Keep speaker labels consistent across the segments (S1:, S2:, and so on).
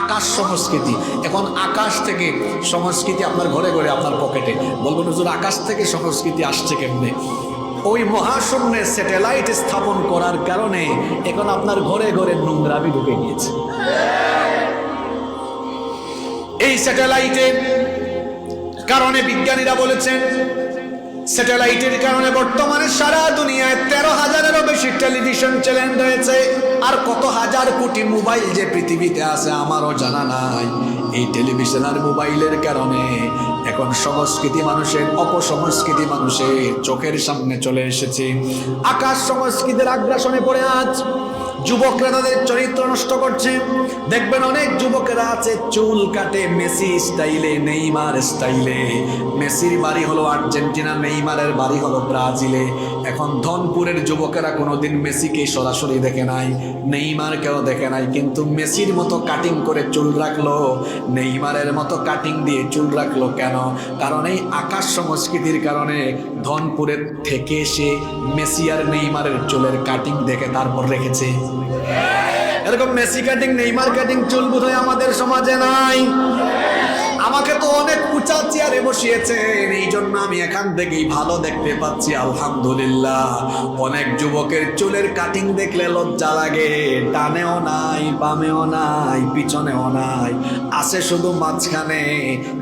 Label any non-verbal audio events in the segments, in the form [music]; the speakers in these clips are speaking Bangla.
S1: আকাশ সংস্কৃতি। এখন আকাশ থেকে সংস্কৃতি আপনার ঘরে ঘরে আপনার পকেটে। বলবেন, হুজুর, আকাশ থেকে সংস্কৃতি আসছে কেমনে? ওই মহাশূন্যে স্যাটেলাইট স্থাপন করার কারণে এখন আপনার ঘরে ঘরে নোংরামি ঢুকে গিয়েছে। এই স্যাটেলাইটের কারণে বিজ্ঞানীরা বলেছেন স্যাটেলাইটের কারণে বর্তমানে সারা দুনিয়ায় তেরো হাজারেরও বেশি টেলিভিশন চ্যানেল রয়েছে। আর কত হাজার কোটি মোবাইল যে পৃথিবীতে আছে আমারও জানা নাই। এই টেলিভিশন আর মোবাইলের কারণে এখন সংস্কৃতি মানুষের, অপসংস্কৃতি মানুষের চোখের সামনে চলে এসেছে। আকাশ সংস্কৃতির আগ্রাসনে পড়ে আজ। যুবকরা তাদের চরিত্র নষ্ট করছে। দেখবেন অনেক যুবকেরা আছে, চুল কাটে মেসি স্টাইলে, নেইমার স্টাইলে। মেসির বাড়ি হলো আর্জেন্টিনা, নেইমারের বাড়ি হলো ব্রাজিলে। এখন ধনপুরের যুবকেরা কোনোদিন মেসিকে সরাসরি দেখে নাই, নেইমারকেও দেখে নাই। কিন্তু মেসির মতো কাটিং করে চুল রাখল, নেইমারের মতো কাটিং দিয়ে চুল রাখল কেন? কারণ এই আকাশ সংস্কৃতির কারণে ধনপুরের থেকে সে মেসি আর নেইমারের চুলের কাটিং দেখে তারপর রেখেছে। এরকম মেসি কাটিং নেইমার কাটিং চুল বোধহয় আমাদের সমাজে নাই। আমাকে তো অনেক উঁচা চেয়ারে বসিয়েছেন এই জন্য আমি এখান থেকেই ভালো দেখতে পাচ্ছি, আলহামদুলিল্লাহ। অনেক যুবকের চুলের কাটিং দেখলে লজ্জা লাগে, ডানেও নাই, বামেও নাই, পিছনেও নাই। আছে শুধু মাঝখানে,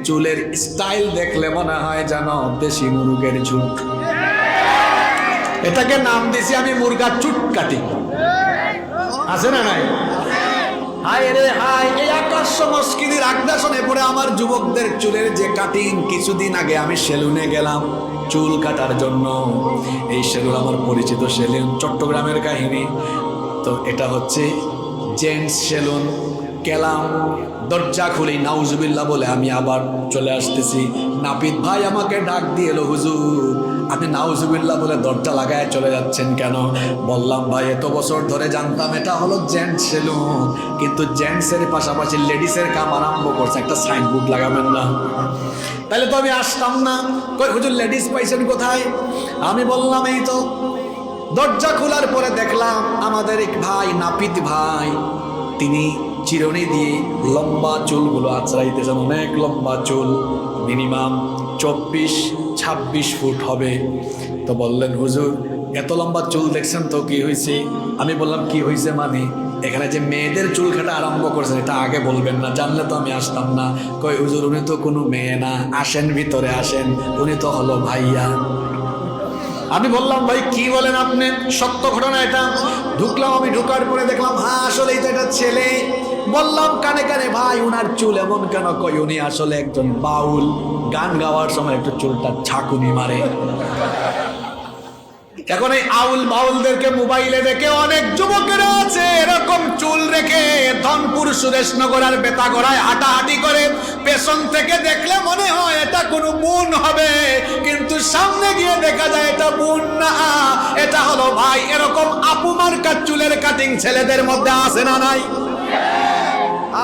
S1: চুলের স্টাইল দেখলে মনে হয় যেন দেশি মুরুগের ঝুঁক। এটাকে নাম দিছি আমি মুরগার চুট কাটিং আছে না নাই? হায় রে হায়, এই আকাশ সংস্কৃতির আগ্রাসনে পড়ে আমার যুবকদের চুলের যে কাটিং কিছুদিন আগে আমি সেলুনে গেলাম চুল কাটার জন্য। এই সেলুন আমার পরিচিত সেলুন চট্টগ্রামের কাহিনী। তো এটা হচ্ছে জেন্টস সেলুন গেলাম দরজা খুলি, নাউজুবিল্লাহ বলে আমি আবার চলে আসতেছি। নাপিত ভাই আমাকে ডাক দিয়ে এলো, হুজুর আপনি নাউজুবিল্লাহ বলে দরজা লাগায় চলে যাচ্ছেন কেন? বললাম, ভাই, এত বছর ধরে জানতাম এটা হলো জেন্টস সেলুন, কিন্তু জেন্টসের পাশাপাশি লেডিসের কাম আরম্ভ করছে, একটা সাইনবোর্ড লাগাবেন না। তাহলে তো আমি আসতাম না। কই, হুজুর, লেডিস পাইছেন কোথায়? আমি বললাম, এই তো, দরজা খোলার পরে দেখলাম আমাদের এক ভাই, নাপিত ভাই, তিনি চিরুনি দিয়ে লম্বা চুলগুলো আঁচড়াইতেছেন অনেক লম্বা চুল, মিনিমাম চব্বিশ ছাব্বিশ ফুট হবে। তো বললেন, হুজুর, এত লম্বা চুল দেখছেন তো কি হয়েছে? আমি বললাম, কি হয়েছে মানে? এখানে যে মেয়েদের চুল কাটা আরম্ভ করছেন, এটা আগে বলবেন না, জানলে তো আমি আসতাম না। কই হুজুর, উনি তো কোনো মেয়ে না, আসেন, ভিতরে আসেন, উনি তো হলো ভাইয়া। আমি বললাম, ভাই, কি বলেন আপনি? সত্য ঘটনা এটা। ঢুকলাম আমি, ঢুকার পরে দেখলাম হ্যাঁ আসলেই তো এটা ছেলে। বললাম কানে কানে, ভাই, উনার চুল এমন কেন কই? উনি আসলে একজন বাউল, গান গাওয়ার সময় একটু চুলটা ছাকুনি মারে। এখন এই আউল বাউলদেরকে মোবাইলে দেখে অনেক যুবকেরা আছে, এরকম চুল রেখে ধনপুর সুরেশনগর আর বেতাগড়ায় হাঁটাহাঁটি করে পেছন থেকে দেখলে মনে হয় এটা কোনো বোন হবে, কিন্তু সামনে গিয়ে দেখা যায় এটা বোন না। এটা হলো, ভাই, এরকম আপু মার্কার চুলের কাটিং ছেলেদের মধ্যে আছে না নাই?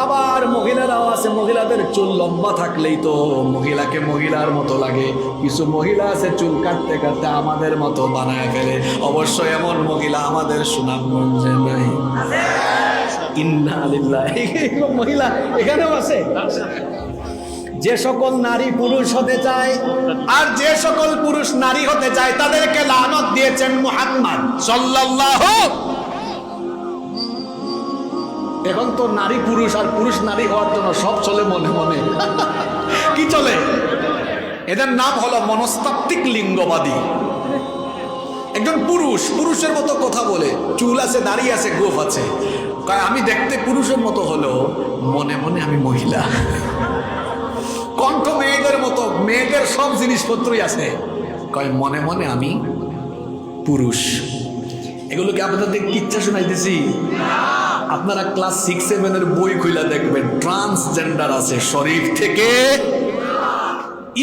S1: আবার মহিলারাও আছে মহিলাদের চুল লম্বা থাকলেই তো মহিলাকে মহিলার মতো লাগে। কিছু মহিলা আছে চুল কাটতে কাটতে আমাদের মতো বানায় ফেলে। অবশ্য এমন মহিলা আমাদের সুনামগঞ্জে নাই। মহিলা এখানেও আছে। যে সকল নারী পুরুষ হতে চায়, আর যে সকল পুরুষ নারী হতে চায়, তাদেরকে লানত দিয়েছেন মুহাম্মদ সাল্লাল্লাহু এখন তো নারী পুরুষ আর পুরুষ নারী হওয়ার জন্য সব চলে মনে মনে। কি চলে? এদের নাম হলো মনস্তাত্ত্বিক লিঙ্গবাদী। একজন পুরুষ, পুরুষের মতো কথা বলে, চুল আছে দাঁড়িয়ে আছে, গোফ আছে। আমি দেখতে পুরুষের মতো হলো মনে মনে আমি মহিলা। কণ্ঠ মেয়েদের মতো, মেয়েদের সব জিনিসপত্রই আছে। কয়, মনে মনে আমি পুরুষ। এগুলোকে আপনাদের কিচ্ছা শোনাইতেছি। আপনারা ক্লাস সিক্স সেভেনের বই খুলে দেখবেন। ট্রান্সজেন্ডার আছে, শরীফ থেকে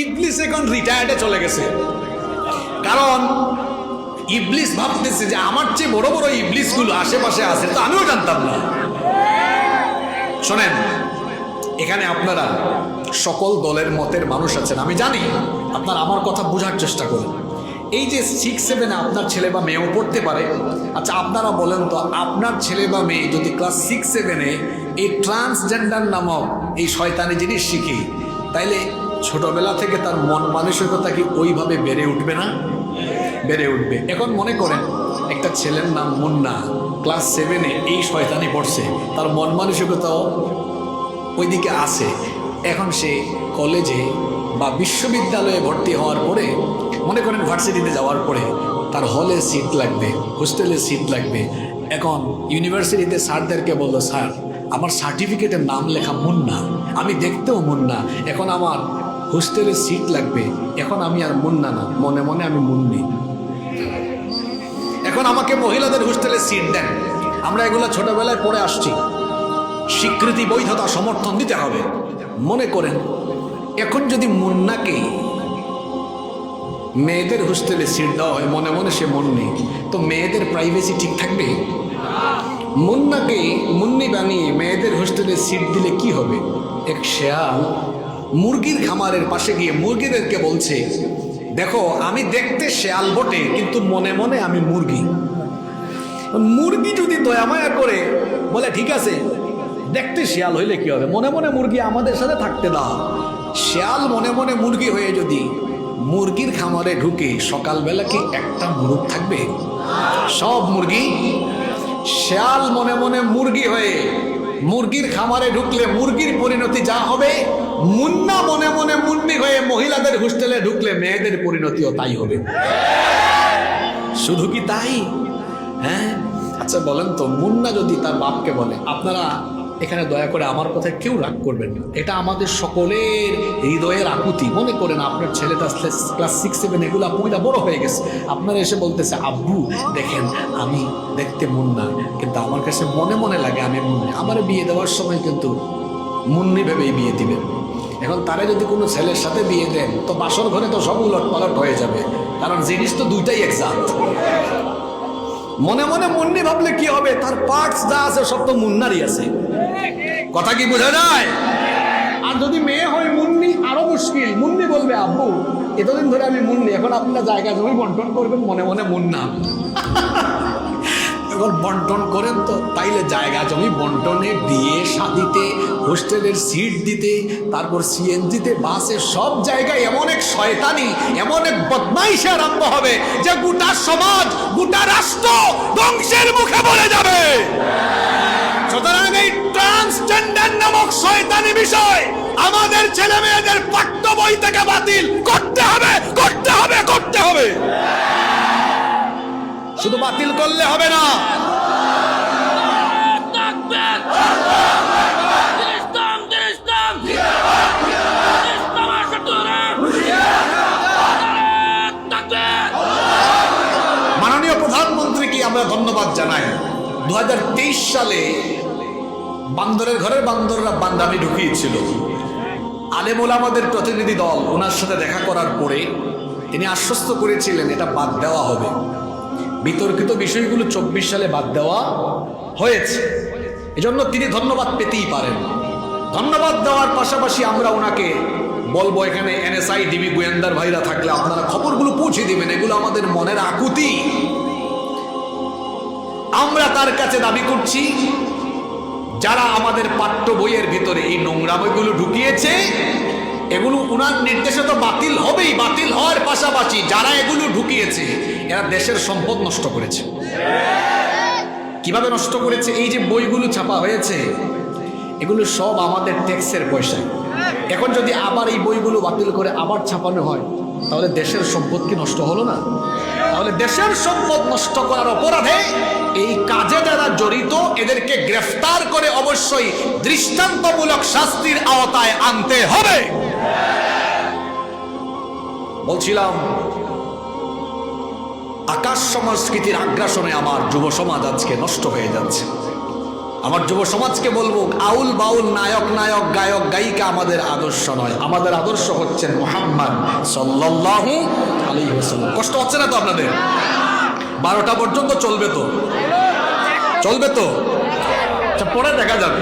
S1: ইবলিস এখন রিটায়ার্ডে চলে গেছে। কারণ ইবলিস ভাবতেছে যে আমার চেয়ে বড় বড় ইবলিসগুলো আশেপাশে আছে, তো আমিও জানতাম না। শোনেন, এখানে আপনারা সকল দলের মতের মানুষ আছেন, আমি জানি আপনার আমার কথা বোঝার চেষ্টা করুন। এই যে সিক্স সেভেনে আপনার ছেলে বা মেয়েও পড়তে পারে আচ্ছা আপনারা বলেন তো, আপনার ছেলে বা মেয়ে যদি ক্লাস সিক্স সেভেনে এই ট্রান্সজেন্ডার নামক এই শয়তানি জিনিস শিখি, তাইলে ছোটবেলা থেকে তার মন মানসিকতা কি ওইভাবে বেড়ে উঠবে না? বেড়ে উঠবে। এখন মনে করেন, একটা ছেলের নাম মুন্না ক্লাস সেভেনে এই শয়তানি পড়ছে, তার মন মানসিকতাও ওইদিকে আছে। এখন সে কলেজে বা বিশ্ববিদ্যালয়ে ভর্তি হওয়ার পরে মনে করেন ভার্সিটিতে যাওয়ার পরে তার হলে সিট লাগবে হোস্টেলে সিট লাগবে। এখন ইউনিভার্সিটিতে স্যারদেরকে বলল, স্যার, আমার সার্টিফিকেটের নাম লেখা মুন্না। আমি দেখতেও মুন্না। এখন আমার হোস্টেলে সিট লাগবে। এখন আমি আর মুন্না না। মনে মনে আমি মুন্নি। এখন আমাকে মহিলাদের হোস্টেলে সিট দেন। আমরা এগুলো ছোটবেলায় পড়ে আসছি। স্বীকৃতি বৈধতা সমর্থন দিতে হবে। মনে করেন, এখন যদি মুন্নাকে মেয়েদের হোস্টেলে সিট দেওয়া হয়, মনে মনে সে মন নেই। তো মেয়েদের প্রাইভেসি ঠিক থাকবে? মুন্নাকে, মুন্নি বানিয়ে মেয়েদের হোস্টেলে সিট দিলে কি হবে? এক শেয়াল মুরগির খামারের পাশে গিয়ে মুরগিদেরকে বলছে, দেখো, আমি দেখতে শেয়াল বটে, কিন্তু মনে মনে আমি মুরগি। মুরগি যদি দয়া মায়া করে বলে, ঠিক আছে, দেখতে শিয়াল হইলে কি হবে? মনে মনে মুরগি আমাদের সাথে থাকতে দাও। শেয়াল মনে মনে মুরগি হয়ে যদি মুরগির খামারে ঢুকে সকালবেলা কি একটা মুরগ থাকবে? সব মুরগি শেয়াল মনে মনে মুরগি হয়ে মুরগির খামারে ঢুকলে মুরগির পরিণতি যা হবে? মুন্না মনে মনে মুন্নি হয়ে মহিলাদের হোস্টেলে ঢুকলে মেয়েদের পরিণতিও তাই হবে। শুধু কি তাই? হ্যাঁ? আচ্ছা বলেন তো, মুন্না যদি তার বাপকে বলে, আপনারা এখানে দয়া করে আমার কথায় কেউ রাগ করবেন না। এটা আমাদের সকলের হৃদয়ের আকুতি। মনে করেন আপনার ছেলেটা ক্লাস সিক্স সেভেন এগুলো পয়লা বড় হয়ে গেছে। আপনারা এসে বলতেছে, আব্বু, দেখেন, আমি দেখতে মুন্না কিন্তু আমার কাছে মনে মনে লাগে আমি মুন্নি আমার বিয়ে দেওয়ার সময় কিন্তু মুন্নি ভেবেই বিয়ে দিবেন। এখন তারা যদি কোনো ছেলের সাথে বিয়ে দেন, তো বাসর ঘরে তো সব উলট পালট হয়ে যাবে। কারণ জিনিস তো দুইটাই একজাত মনে মনে মুন্নি ভাবলে কি হবে? তার পার্টস যা আছে সব তো মুন্নারই আছে। কথা কি বোঝা যায়? আর যদি মেয়ে হয় মুন্নি আরও মুশকিল। মুন্নি বলবে আব্বু এতদিন ধরে আমি মুন্নি এখন আপনারা জায়গা জমি বন্টন করবেন মনে মনে মুন্না। [laughs] এখন বন্টন করেন তো তাইলে জায়গা জমি বন্টনে বিয়ে শাদিতে হোস্টেলের সিট দিতে তারপর সিএনজিতে বাসে সব জায়গায় এমন এক শয়তানি এমন এক বদমাইশে আরম্ভ হবে যে গোটা সমাজ গোটা রাষ্ট্র ধ্বংসের মুখে পড়ে যাবে। সুতরাং এই ট্রান্সজেন্ডার নামক শয়তানি বিষয় আমাদের ছেলে মেয়েদের পাঠ্য বই থেকে বাতিল করতে হবে করতে হবে করতে হবে শুধু বাতিল করলে হবে না! মাননীয় প্রধানমন্ত্রীকে আমরা ধন্যবাদ জানাই দু হাজার তেইশ সালে বান্দরের ঘরের বান্দররা বান্দামি ঢুকিয়েছিল। আলেমুল আমাদের প্রতিনিধি দল ওনার সাথে দেখা করার পরে তিনি আশ্বস্ত করেছিলেন এটা বাদ দেওয়া হবে। বিতর্কিত বিষয়গুলো চব্বিশ সালে বাদ দেওয়া হয়েছে। এজন্য তিনি ধন্যবাদ পেতেই পারেন। ধন্যবাদ দেওয়ার পাশাপাশি আমরা ওনাকে বলব এখানে এনএসআই, ডিবি গোয়েন্দার ভাইরা থাকলে আপনারা খবরগুলো পৌঁছে দিবেন, এগুলো আমাদের মনের আকুতি। আমরা তার কাছে দাবি করছি যারা আমাদের পাঠ্য বইয়ের ভিতরে এই নোংরা বইগুলো ঢুকিয়েছে, এগুলো উনার নির্দেশে তো বাতিল হবেই, বাতিল হওয়ার পাশাপাশি যারা এগুলো ঢুকিয়েছে, এরা দেশের সম্পদ নষ্ট করেছে। কীভাবে নষ্ট করেছে? এই যে বইগুলো ছাপা হয়েছে, এগুলো সব আমাদের ট্যাক্সের পয়সায়। এখন যদি আবার এই বইগুলো বাতিল করে আবার ছাপানো হয়, তাহলে দেশের সম্পদ কি নষ্ট হলো না? তাহলে দেশের সম্পদ নষ্ট করার অপরাধে এই কাজে যারা জড়িত, এদেরকে গ্রেফতার করে অবশ্যই দৃষ্টান্তমূলক শাস্তির আওতায় আনতে হবে। বলছিলাম, আকাশ সংস্কৃতির আগ্রাসনে আমার যুব সমাজ আজকে নষ্ট হয়ে যাচ্ছে। আমার যুব সমাজকে বলব, আউল বাউল নায়ক নায়ক, গায়ক, গায়িকা আমাদের আদর্শ নয়। আমাদের আদর্শ হচ্ছেন মোহাম্মদ সাল্লাহ আলী হোসেন কষ্ট হচ্ছে না তো আপনাদের? বারোটা পর্যন্ত চলবে তো? চলবে তো? আচ্ছা পরে দেখা যাবে।